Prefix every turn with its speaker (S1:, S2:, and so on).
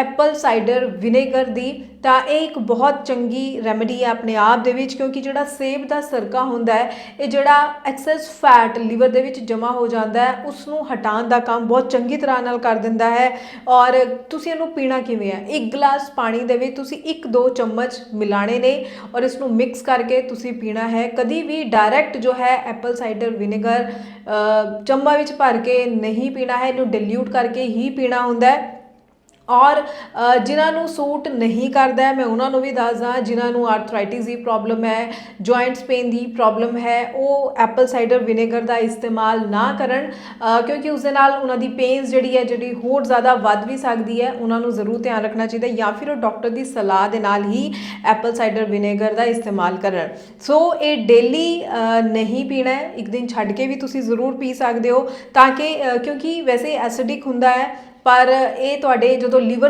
S1: Apple cider vinegar ਦੀ, ਤਾਂ ਇਹ ਇੱਕ ਬਹੁਤ ਚੰਗੀ ਰੈਮੇਡੀ ਹੈ ਆਪਣੇ ਆਪ ਦੇ ਵਿੱਚ, ਕਿਉਂਕਿ ਜਿਹੜਾ ਸੇਬ ਦਾ ਸਰਕਾ ਹੁੰਦਾ ਹੈ, ਇਹ ਜਿਹੜਾ ਐਕਸੈਸ ਫੈਟ ਲੀਵਰ ਦੇ ਵਿੱਚ ਜਮਾ ਹੋ ਜਾਂਦਾ ਹੈ ਉਸ ਨੂੰ ਹਟਾਉਣ ਦਾ ਕੰਮ ਬਹੁਤ ਚੰਗੀ ਤਰ੍ਹਾਂ ਨਾਲ ਕਰ ਦਿੰਦਾ ਹੈ। ਔਰ ਤੁਸੀਂ ਇਹਨੂੰ ਪੀਣਾ ਕਿਵੇਂ ਹੈ? ਇੱਕ ਗਲਾਸ ਪਾਣੀ ਦੇ ਵਿੱਚ ਤੁਸੀਂ 1-2 ਚਮਚ ਮਿਲਾਣੇ ਨੇ ਔਰ ਇਸ ਨੂੰ ਮਿਕਸ ਕਰਕੇ ਤੁਸੀਂ ਪੀਣਾ ਹੈ। ਕਦੀ ਵੀ ਡਾਇਰੈਕਟ ਜੋ ਹੈ ਐਪਲ ਸਾਈਡਰ ਵਿਨੇਗਰ ਚੰਬਾ ਵਿੱਚ ਭਰ ਕੇ ਨਹੀਂ ਪੀਣਾ ਹੈ, ਇਹਨੂੰ ਡਿਲੂਟ ਕਰਕੇ ਹੀ ਪੀਣਾ ਹੁੰਦਾ ਹੈ। ਔਰ ਜਿਨ੍ਹਾਂ ਨੂੰ ਸੂਟ ਨਹੀਂ ਕਰਦਾ ਹੈ, ਮੈਂ ਉਹਨਾਂ ਨੂੰ ਵੀ ਦੱਸਦਾ ਜਿਨ੍ਹਾਂ ਨੂੰ ਆਰਥਰਾਈਟਿਸ ਦੀ ਪ੍ਰੋਬਲਮ ਹੈ ਜੁਆਇੰਟਸ ਪੇਨ ਦੀ ਪ੍ਰੋਬਲਮ ਹੈ ਉਹ ਐਪਲ ਸਾਈਡਰ ਵਿਨੇਗਰ ਦਾ ਇਸਤੇਮਾਲ ਨਾ ਕਰਨ ਕਿਉਂਕਿ ਉਸ ਦੇ ਨਾਲ ਉਹਨਾਂ ਦੀ ਪੇਨਸ ਜਿਹੜੀ ਹੈ ਜਿਹੜੀ ਹੋਰ ਜ਼ਿਆਦਾ ਵੱਧ ਵੀ ਸਕਦੀ ਹੈ ਉਹਨਾਂ ਨੂੰ ਜ਼ਰੂਰ ਧਿਆਨ ਰੱਖਣਾ ਚਾਹੀਦਾ ਜਾਂ ਫਿਰ ਉਹ ਡਾਕਟਰ ਦੀ ਸਲਾਹ ਦੇ ਨਾਲ ਹੀ ਐਪਲ ਸਾਈਡਰ ਵਿਨੇਗਰ ਦਾ ਇਸਤੇਮਾਲ ਕਰਨ। ਸੋ ਇਹ ਡੇਲੀ ਨਹੀਂ ਪੀਣਾ ਹੈ ਇੱਕ ਦਿਨ ਛੱਡ ਕੇ ਵੀ ਤੁਸੀਂ ਜ਼ਰੂਰ ਪੀ ਸਕਦੇ ਹੋ ਤਾਂ ਕਿ ਕਿਉਂਕਿ ਵੈਸੇ ਐਸਿਡਿਕ ਹੁੰਦਾ ਹੈ ਪਰ ਇਹ ਤੁਹਾਡੇ ਜਦੋਂ ਲੀਵਰ